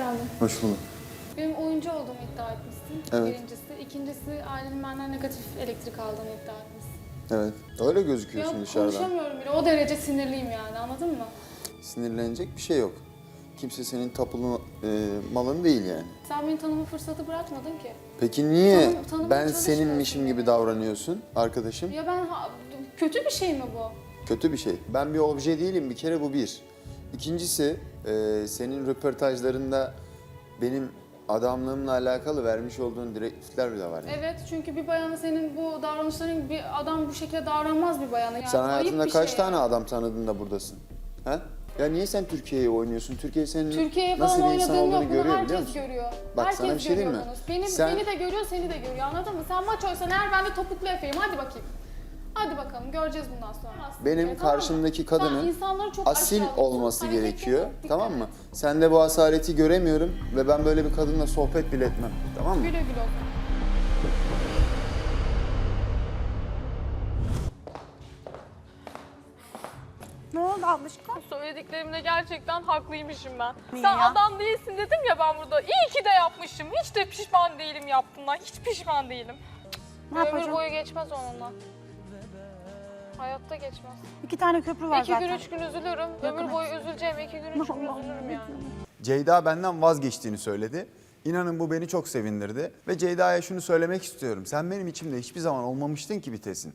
geldin. Hoş bulduk. Benim oyuncu olduğumu iddia etmişsin. Evet. Birincisi. İkincisi ailenin benden negatif elektrik aldığını iddia etmişsin. Evet. Öyle Ya gözüküyorsun dışarıdan. konuşamıyorum bile. O derece sinirliyim yani anladın mı? Sinirlenecek bir şey yok. Kimse senin tapulu e, malın değil yani. Sen beni tanıma fırsatı bırakmadın ki. Peki niye Tanım- tanımaya ben seninmişim gibi davranıyorsun arkadaşım? Ya ben ha- kötü bir şey mi bu? Kötü bir şey. Ben bir obje değilim bir kere bu bir. İkincisi e, senin röportajlarında benim adamlığımla alakalı vermiş olduğun direktifler de var. Yani. Evet çünkü bir bayana senin bu davranışların bir adam bu şekilde davranmaz bir bayana. Yani Sen hayatında kaç şey tane yani. adam tanıdın da buradasın? He? Ya niye sen Türkiye'ye oynuyorsun? Türkiye senin Türkiye'ye nasıl bir insan olduğunu yok görüyor biliyor musun? görüyor. Bak herkes sana bir şey diyeyim mi? Beni, Sen- beni de görüyor seni de görüyor anladın mı? Sen maç oysan eğer ben de topuklu efeyim hadi bakayım. Hadi bakalım göreceğiz bundan sonra. Benim Tamam mı? karşımdaki Sen kadının insanları çok asil aşağılıyorsun. olması Hareketlerine gerekiyor. dikkat Tamam et. mı? Sende bu asareti göremiyorum ve ben böyle bir kadınla sohbet bile etmem. Tamam mı? Güle güle otur. Ne oldu ablışko? Söylediklerimde gerçekten haklıymışım ben. Niye Sen ya? adam değilsin dedim ya ben burada. İyi ki de yapmışım. Hiç de pişman değilim yaptığımdan. Hiç pişman değilim. Ne Ömür yapacağım? boyu geçmez onunla. Hayatta geçmez. İki tane köprü var iki zaten. gün, üç gün üzülürüm. Ömür boyu üzüleceğim. iki gün, üç gün üzülürüm yani. Ceyda benden vazgeçtiğini söyledi. İnanın bu beni çok sevindirdi. Ve Ceyda'ya şunu söylemek istiyorum. Sen benim içimde hiçbir zaman olmamıştın ki bitesin.